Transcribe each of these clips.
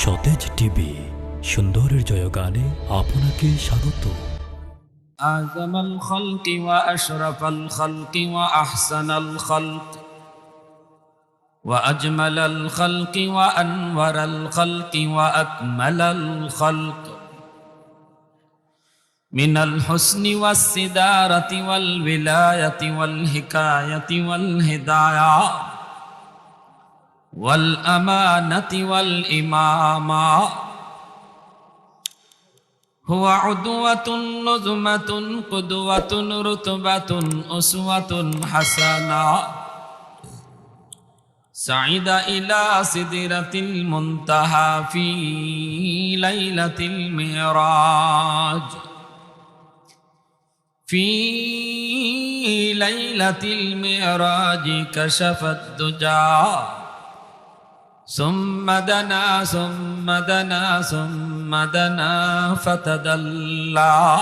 সতেজ টিভি সুন্দরের জয়গানে আপনাকে স্বাগত أعظم الخلق وأشرف الخلق وأحسن الخلق وأجمل الخلق وأنور الخلق وأكمل الخلق من الحسن والسدارة والولاية والحكاية والهداية والأمانة والإمامة هو عدوة نظمة قدوة رتبة أسوة حسنة. سعيد إلى سدرة المنتهى في ليلة المعراج. في ليلة المعراج كشف الدجى. ثم دنا ثم دنا ثم دنا فتدلى.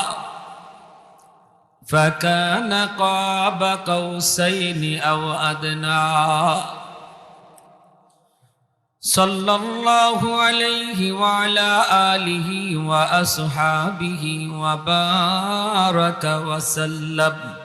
فكان قاب قوسين أو أدنى. صلى الله عليه وعلى آله وأصحابه وبارك وسلم.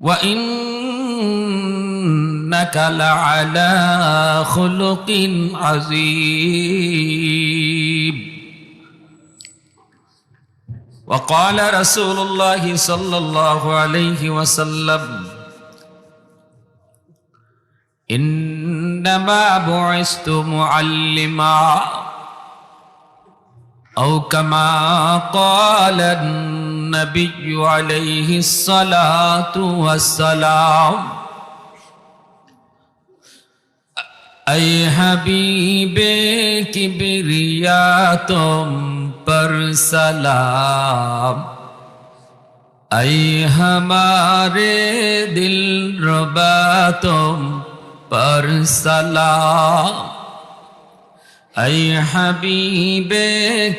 وإنك لعلى خلق عظيم. وقال رسول الله صلى الله عليه وسلم إنما بعثت معلما أو كما قال النبي عليه الصلاة والسلام أي حبيب کبریا پر سلام أي ہمارے دل رباتم پر سلام۔ اے حبیب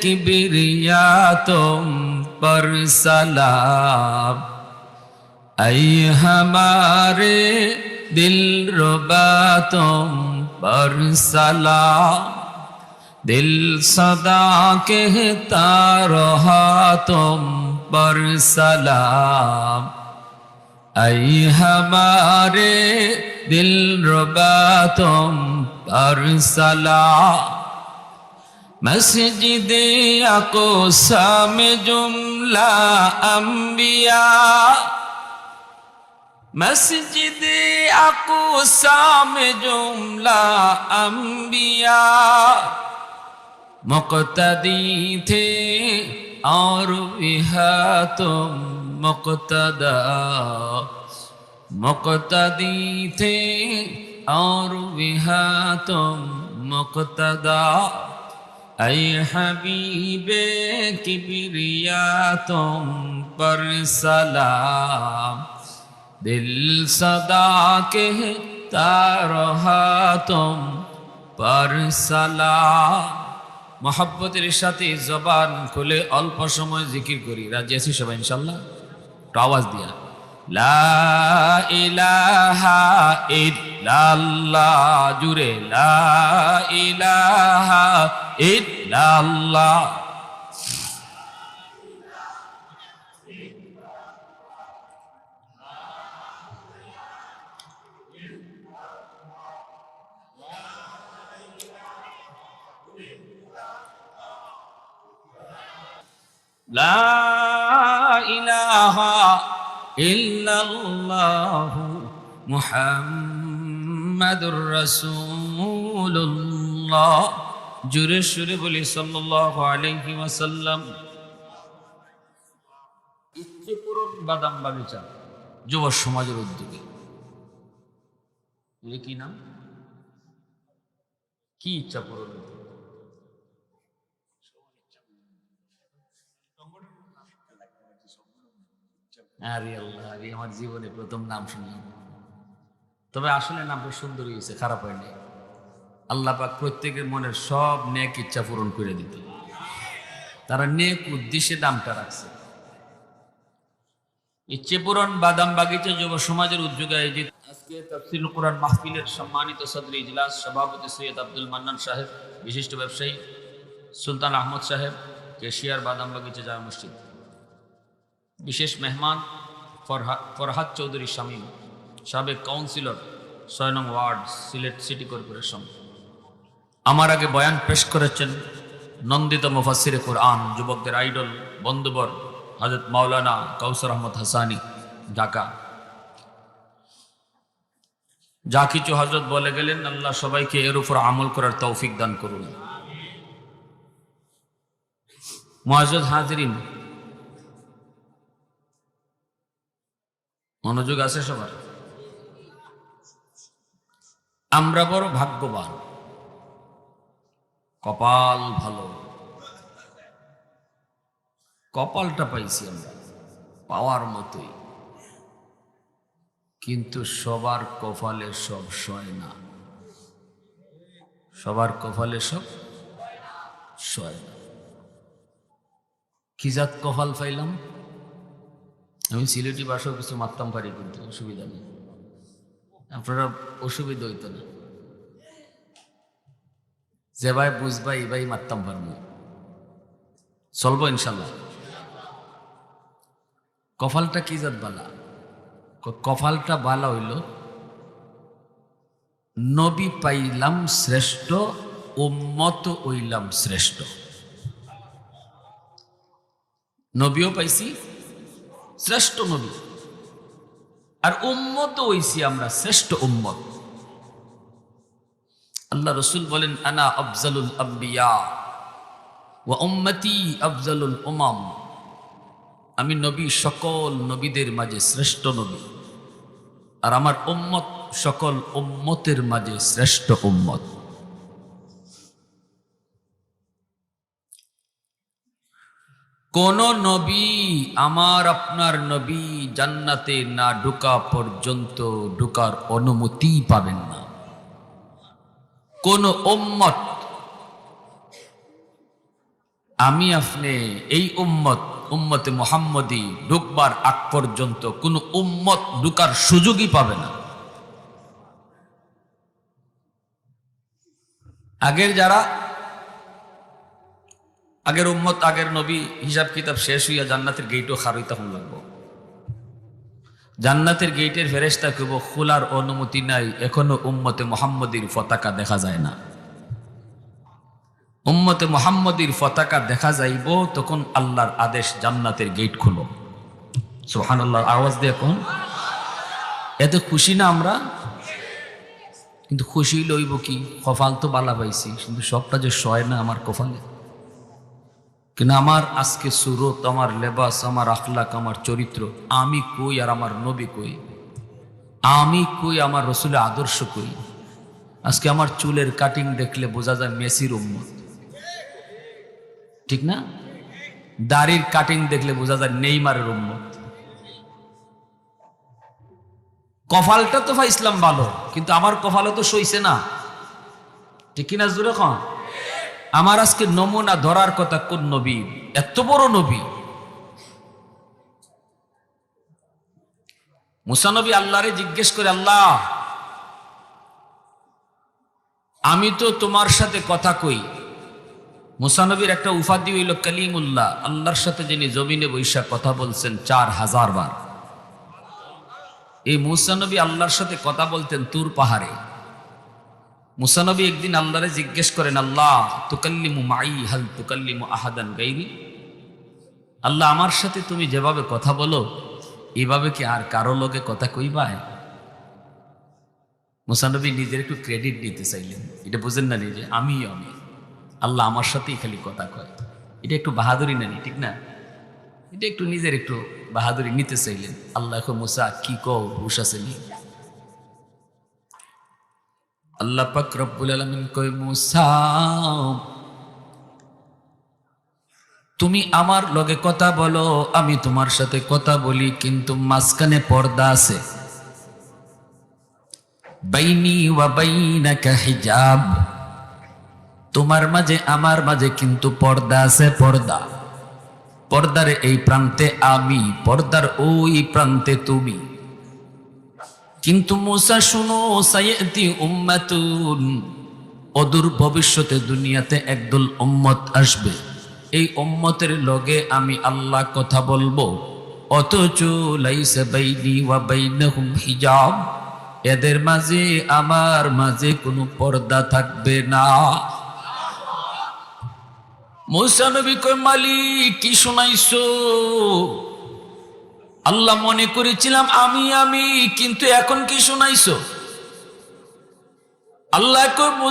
کبریا تم پر سلام اے ہمارے دل ربا تم پر سلام دل صدا کہتا رہا تم پر سلام اے ہمارے دل ربا تم پر سلام मस्जिद अकोसा में जुमला अंबिया मस्जिद अकोसा में जुमला अंबिया मुक्तदी थे और विहा तुम मुक्तदा मुक्तदी थे और विहा तुम मुक्तदा আই হাবিবে کبریا تم پر سلام دل صدا کہتا رہا تم پر সালাম। মহাব্বতের সাথে জবান খুলে অল্প সময় জিকির করি। রাজ্যে আছি সবাই, ইনশাল্লাহ? আওয়াজ দিয়া। লা ইলাহা ইল্লাল্লাহ জুড়ে লা ইলাহা ইল্লাল্লাহ لا إله ইল্লাল্লাহু মুহাম্মাদুর রাসূলুল্লাহ। জুরে সুরে বলি, সাল্লাল্লাহু আলাইহি ওয়াসাল্লাম। ইচ্ছে পূরণ বাদাম বাগিচা যুব সমাজের উদ্যোগে। কি নাম? কি ইচ্ছা পূরণ আরে আল্লাহ আরে আমার জীবনে প্রথম নাম শুনলাম। তবে আসলে নামটা সুন্দর হয়েছে, খারাপ হয়নি আল্লাহ পাক প্রত্যেকের মনের সব নেক ইচ্ছা পূরণ করে দিত। তারা নেক উদ্দেশ্যে নামটা রাখছে। ইচ্ছে পূরণ, বাদাম বাগিচা, যুব সমাজের উদ্যোগে আয়োজিত। আজকে তফসিল কোরআন মাহফিলের সম্মানিত সদর ইজলাস সভাপতি সৈয়দ আব্দুল মান্নান সাহেব, বিশিষ্ট ব্যবসায়ী সুলতান আহমদ সাহেব কেশিয়ার বাদাম বাগিচা জামা মসজিদ। বিশেষ মেহমান ফরহা- ফরহাদ চৌধুরী শামীম, সাবেক কাউন্সিলর, ছয় নং ওয়ার্ড, সিলেট সিটি কর্পোরেশন। আমার আগে বয়ান পেশ করেছেন নন্দিত মুফাসিরে কোরআন, যুবকদের আইডল, বন্ধুবর, হজরত মাওলানা কৌসর আহমদ হাসানি, ঢাকা। যা কিছু হজরত বলে গেলেন, আল্লাহ সবাইকে এর উপর আমল করার তৌফিক দান করুন। মহাজদ হাজরিন মনোযোগ আছে সবার? আমরা বড় ভাগ্যবান। কপাল ভালো। কপালটা পাইছি আমরা, পাওয়ার মতোই। কিন্তু সবার কপালে সব সয় না। সবার কপালে সব সয় না। কি জাত কপাল পাইলাম? আমি সিলেটি ভাষাও কিছু মারতাম পারি কিন্তু অসুবিধা নেই। আপনারা অসুবিধা হইতো না। যে ভাই বুঝবা এই ভাই মারতাম পারব চলবো ইনশাল্লাহ। কপালটা কি জাত বালা? কপালটা বালা হইল, নবী পাইলাম শ্রেষ্ঠ, উম্মত হইলাম শ্রেষ্ঠ। নবীও পাইছি শ্রেষ্ঠ নবী। আর উম্মত হইছি আমরা শ্রেষ্ঠ উম্মত। আল্লাহ রসুল বলেন, আনা আফজালুল আম্বিয়া ও উম্মতি আফজালুল উমাম। আমি নবী, সকল নবীদের মাঝে শ্রেষ্ঠ নবী। আর আমার উম্মত, সকল উম্মতের মাঝে শ্রেষ্ঠ উম্মত। কোন নবী আমার আপনার নবী জান্নাতে না ঢুকা পর্যন্ত ঢোকার অনুমতি পাবেন না। কোন উম্মত, আমি আপনি এই উম্মত, উম্মতে মোহাম্মদী ঢুকবার আগ পর্যন্ত কোন উম্মত ঢুকার সুযোগই পাবে না। আগের যারা আগের উম্মত, আগের নবী হিসাব কিতাব শেষ হইয়া জান্নাতের গেটও খারই তখন লাগবো। জান্নাতের গেটের ফেরেস্তা কেব খোলার অনুমতি নাই, এখনও উম্মতে মোহাম্মদীর পতাকা দেখা যায় না। উম্মতে মোহাম্মদীর পতাকা দেখা যাইব, তখন আল্লাহর আদেশ জান্নাতের গেট খুলো। সোহান আল্লাহর আওয়াজ দিয়ে এখন এত খুশি না আমরা? কিন্তু খুশি লইব কি? কপাল তো বালা পাইছি, কিন্তু সবটা যে সয় না আমার কপালে। কিন্তু আমার আজকে সুরত, আমার লেবাস, আমার আখলাক, আমার চরিত্র, আমি কই আর আমার নবী কই? আমি কই আমার রসুলের আদর্শ কই? আজকে আমার চুলের কাটিং দেখলে বোঝা যায় মেসির উম্মত। ঠিক না? দাড়ির কাটিং দেখলে বোঝা যায় নেইমারের উম্মত। কপালটা তো ভাই ইসলাম ভালো, কিন্তু আমার কপালে তো সইছে না। ঠিক কিনা জুড়ে খান আমার আজকে নমুনা ধরার কথা কোন নবী? এত বড় নবী। মুসানবী আল্লাহরে জিজ্ঞেস করে, আল্লাহ, আমি তো তোমার সাথে কথা কই। মুসানবীর একটা উপাধি হইল কালিমুল্লাহ। আল্লাহর সাথে যিনি জমিনে বৈশা কথা বলছেন চার হাজার বার। এই মুসানবী আল্লাহর সাথে কথা বলতেন তুর পাহাড়ে। মুসানবী একদিন আল্লাহরে জিজ্ঞেস করেন, আল্লাহ, তুকাল্লিমু মাই, হাল তুকাল্লিমু আহাদান গাইরি? আল্লাহ, আমার সাথে তুমি যেভাবে কথা বলো, এভাবে কি আর কারও লোকে কথা কইবায়? মুসানবী নিজের একটু ক্রেডিট নিতে চাইলেন। এটা বুঝেন না নিজে আমি আমি। আল্লাহ আমার সাথেই খালি কথা কয়। এটা একটু বাহাদুরি না ঠিক না? এটা একটু নিজের একটু বাহাদুরি নিতে চাইলেন। আল্লাহ মুসা, কি কও, হুশ আছে আল্লাহ পাক রব্বুল আলামিন কই মুসা, তুমি আমার লগে কথা বলো, আমি তোমার সাথে কথা বলি, কিন্তু মাঝখানে পর্দা আছে। বাইনি ওয়া বাইনাকা হিজাব। তোমার মাঝে, আমার মাঝে কিন্তু পর্দা আছে, পর্দা। পর্দার এই প্রান্তে আমি, পর্দার ওই প্রান্তে তুমি। কিন্তু মুসা, শুনো, সাইয়্যিদি উম্মাতুন, অদূর ভবিষ্যতে দুনিয়াতে একদল উম্মত আসবে। এই উম্মতের লগে আমি আল্লাহ কথা বলব। অথচ লাইসা বাইনি ওয়া বাইনাহুম হিজাব, এদের মাঝে, আমার মাঝে কোনো পর্দা থাকবে না। মুসা নবী কয়, মালিক, কি শোনাইছো? আল্লাহ মনে করেছিলাম আমি আমি কিন্তু এখন কি শোনাইছো? আল্লাহ